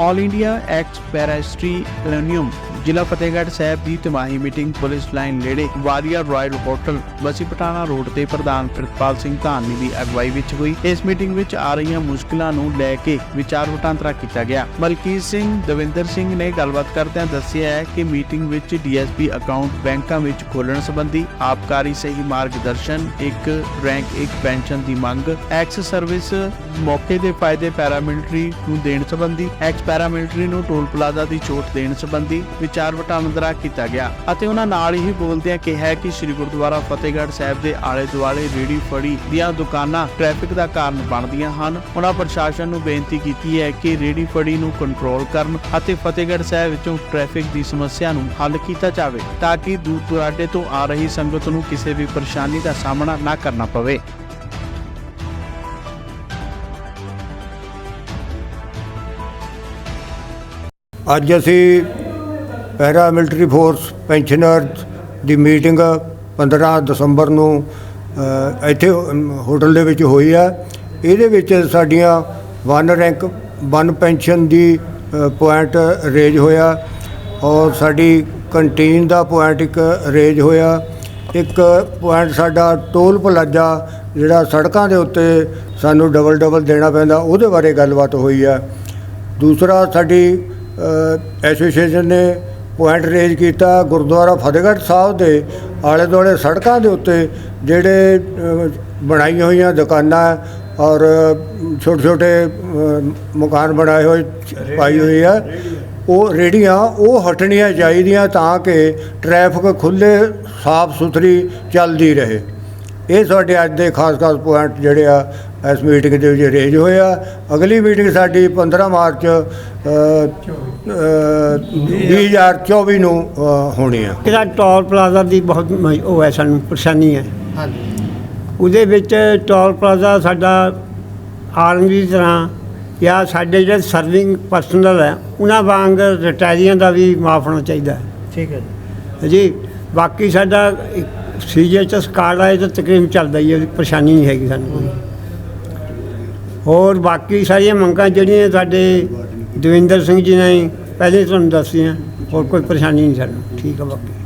All India X ਪੈਰਾਸਟਰੀ ਕਲੋਨੀਅਮ ਜ਼ਿਲ੍ਹਾ ਫਤਿਹਗੜ੍ਹ ਸਾਹਿਬ ਦੀ ਤਿਮਾਹੀ ਮੀਟਿੰਗ ਪੁਲਿਸ ਲਾਈਨ ਨੇੜੇ ਵਾਰੀਆ royal hotel Bassi Pathana road ਤੇ ਪ੍ਰਧਾਨ ਪ੍ਰਿਤਪਾਲ ਸਿੰਘ ਧਾਨੀ ਦੀ ਅਗਵਾਈ ਵਿੱਚ ਹੋਈ। ਇਸ ਮੀਟਿੰਗ ਵਿੱਚ ਆ ਰਹੀਆਂ ਮੁਸ਼ਕਲਾਂ ਨੂੰ ਲੈ ਕੇ ਵਿਚਾਰ ਵਟਾਂਦਰਾ ਕੀਤਾ ਗਿਆ। ਮਲਕੀਤ ਸਿੰਘ, ਦਵਿੰਦਰ ਸਿੰਘ ਨੇ ਗੱਲਬਾਤ ਕਰਦਿਆਂ ਦੱਸਿਆ ਹੈ ਕਿ ਮੀਟਿੰਗ ਵਿੱਚ ਡੀਐਸਪੀ ਅਕਾਊਂਟ ਬੈਂਕਾਂ ਵਿੱਚ ਖੋਲਣ ਸੰਬੰਧੀ ਆਪਕਾਰੀ ਸਹੀ ਮਾਰਗਦਰਸ਼ਨ, ਇੱਕ ਰੈਂਕ ਇੱਕ ਪੈਨਸ਼ਨ ਦੀ ਮੰਗ ਐਕਸ ਸਰਵਿਸ ਮੌਕੇ ਦੇ ਫਾਇਦੇ ਪੈਰਾਮਿਲਟਰੀ ਨੂੰ ਦੇਣ ਸੰਬੰਧੀ ਐਕਸ ਪੈਰਾਮਿਲਟਰੀ ਨੂੰ ਟੋਲ ਪਲਾਜ਼ਾ ਦੀ ਛੋਟ ਦੇਣ ਸੰਬੰਧੀ ਵਿਚਾਰ ਵਟਾਂਦਰਾ ਕੀਤਾ ਗਿਆ ਅਤੇ ਉਹਨਾਂ ਨਾਲ ਹੀ ਬੋਲਦਿਆਂ ਕਿਹਾ ਕਿ ਸ੍ਰੀ ਗੁਰਦੁਆਰਾ ਫਤਿਹਗੜ੍ਹ ਸਾਹਿਬ ਦੇ ਆਲੇ ਦੁਆਲੇ ਰੇੜੀ ਫੜੀ ਦੀਆਂ ਦੁਕਾਨਾਂ ਟ੍ਰੈਫਿਕ ਦਾ ਕਾਰਨ ਬਣਦੀਆਂ ਹਨ। ਉਹਨਾਂ ਪ੍ਰਸ਼ਾਸਨ ਨੂੰ ਬੇਨਤੀ ਕੀਤੀ ਹੈ ਕਿ ਰੇੜੀ ਫੜੀ ਨੂੰ ਕੰਟਰੋਲ ਕਰਨ ਅਤੇ ਫਤਿਹਗੜ੍ਹ ਸਾਹਿਬ ਵਿੱਚੋਂ ਟ੍ਰੈਫਿਕ ਦੀ ਸਮੱਸਿਆ ਨੂੰ ਹੱਲ ਕੀਤਾ ਜਾਵੇ ਤਾਂ ਕਿ ਦੂਰ ਦੁਰਾਡੇ ਤੋਂ ਆ ਰਹੀ ਸੰਗਤ ਨੂੰ ਕਿਸੇ ਵੀ ਪਰੇਸ਼ਾਨੀ ਦਾ ਸਾਹਮਣਾ ਨਾ ਕਰਨਾ ਪਵੇ। ਅੱਜ ਅਸੀਂ ਪੈਰਾ ਮਿਲਟਰੀ ਫੋਰਸ ਪੈਨਸ਼ਨਰਜ਼ ਦੀ ਮੀਟਿੰਗ 15 ਦਸੰਬਰ ਨੂੰ ਇੱਥੇ ਹੋਟਲ ਦੇ ਵਿੱਚ ਹੋਈ ਹੈ ਇਹਦੇ ਵਿੱਚ ਸਾਡੀਆਂ ਵਨ ਰੈਂਕ, ਵਨ ਪੈਨਸ਼ਨ ਦੀ ਪੁਆਇੰਟ ਰੇਜ ਹੋਇਆ ਔਰ ਸਾਡੀ ਕੰਟੀਨ ਦਾ ਪੁਆਇੰਟ ਇੱਕ ਰੇਜ ਹੋਇਆ। ਇੱਕ ਪੁਆਇੰਟ ਸਾਡਾ ਟੋਲ ਪਲਾਜ਼ਾ ਜਿਹੜਾ ਸੜਕਾਂ ਦੇ ਉੱਤੇ ਸਾਨੂੰ ਡਬਲ ਡਬਲ ਦੇਣਾ ਪੈਂਦਾ, ਉਹਦੇ ਬਾਰੇ ਗੱਲਬਾਤ ਹੋਈ ਹੈ ਦੂਸਰਾ ਸਾਡੀ ਐਸੋਸੀਏਸ਼ਨ ਨੇ ਪੁਆਇੰਟ ਰੇਜ ਕੀਤਾ ਗੁਰਦੁਆਰਾ ਫਤਿਹਗੜ੍ਹ ਸਾਹਿਬ ਦੇ ਆਲੇ ਦੁਆਲੇ ਸੜਕਾਂ ਦੇ ਉੱਤੇ, ਜਿਹੜੇ ਬਣਾਈਆਂ ਹੋਈਆਂ ਦੁਕਾਨਾਂ ਔਰ ਛੋਟੇ ਛੋਟੇ ਮਕਾਨ ਬਣਾਏ ਹੋਏ ਪਾਈ ਹੋਈ ਆ। ਉਹ ਰੇੜੀਆਂ ਉਹ ਹਟਣੀਆਂ ਚਾਹੀਦੀਆਂ ਤਾਂ ਕਿ ਟ੍ਰੈਫਿਕ ਖੁੱਲੇ ਸਾਫ਼ ਸੁਥਰੀ ਚੱਲਦੀ ਰਹੇ। ਇਹ ਸਾਡੇ ਅੱਜ ਦੇ ਖਾਸ ਖਾਸ ਪੁਆਇੰਟ ਜਿਹੜੇ ਆ ਇਸ ਮੀਟਿੰਗ ਦੇ ਵਿੱਚ ਰੇਜ ਹੋਇਆ ਅਗਲੀ ਮੀਟਿੰਗ ਸਾਡੀ 15 ਮਾਰਚ ਅ, ਅ, 2024 ਨੂੰ ਹੋਣੀ ਆ। ਇਹਦਾ ਟੋਲ ਪਲਾਜ਼ਾ ਦੀ ਬਹੁਤ ਉਹ ਹੈ ਸਾਨੂੰ ਪਰੇਸ਼ਾਨੀ ਹੈ। ਹਾਂਜੀ। ਉਹਦੇ ਵਿੱਚ ਟੋਲ ਪਲਾਜ਼ਾ ਸਾਡਾ ਆਰਮੀ ਦੀ ਤਰ੍ਹਾਂ ਜਾਂ ਸਾਡੇ ਜਿਹੜੇ ਸਰਵਿੰਗ ਪਰਸਨਲ ਹੈ ਉਹਨਾਂ ਵਾਂਗ ਰਿਟਾਇਰੀਆਂ ਦਾ ਵੀ ਮਾਫ ਹੋਣਾ ਚਾਹੀਦਾ ਠੀਕ ਹੈ ਜੀ। ਜੀ ਬਾਕੀ ਸਾਡਾ ਸੀਜੀਐਚਐਸ ਕਾਰਡ ਆਏ ਤਾਂ ਤਕਰੀਬਨ ਚੱਲਦਾ ਹੀ ਹੈ ਉਹਦੀ ਪਰੇਸ਼ਾਨੀ ਨਹੀਂ ਹੈਗੀ ਸਾਨੂੰ ਕੋਈ। ਹੋਰ ਬਾਕੀ ਸਾਰੀਆਂ ਮੰਗਾਂ ਜਿਹੜੀਆਂ ਸਾਡੇ ਦਵਿੰਦਰ ਸਿੰਘ ਜੀ ਨੇ ਪਹਿਲੇ ਤੁਹਾਨੂੰ ਦੱਸੀਆਂ, ਹੋਰ ਕੋਈ ਪਰੇਸ਼ਾਨੀ ਨਹੀਂ ਸਾਨੂੰ ਠੀਕ ਆ ਬਾਕੀ।